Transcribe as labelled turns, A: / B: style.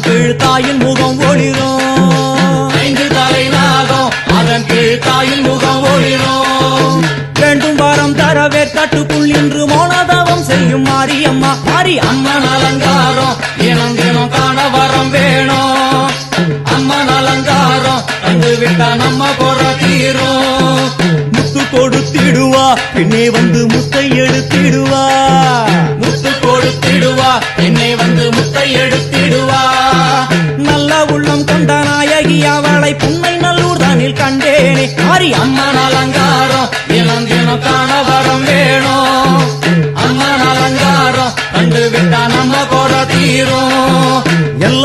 A: கீழ் தாயின் முகம் ஒளிரும்.
B: ஐந்து தலை நாகம் அதன் கீழ் தாயின் முகம் ஒளிரும்.
A: வேண்டும் வாரம் தரவே கட்டுக்குள் இன்று மோனதவம் செய்யும் மாரியம்மா. மாரி
B: அம்மா அம்மன் அலங்காரம் தினம் தினம் காண வரம் வேணும். அம்மன் அலங்காரம் கண்டு விட்டா நம்ம குற தீரும்.
A: முத்து கொடுத்திடுவா பின்னே வந்து முத்தை எடுத்திடுவா.
B: எடுத்திடுவா.
A: நல்ல உள்ளம் கொண்ட நாயகி அவளை புன்னை நல்லூர் தானில் கண்டேனே. மாறி
B: அம்மன் அலங்காரம் தினம் தினம் கணவரம் வேணும். அம்மன் அலங்காரம் கண்டு விட்டா நம்ம கூட தீரும்.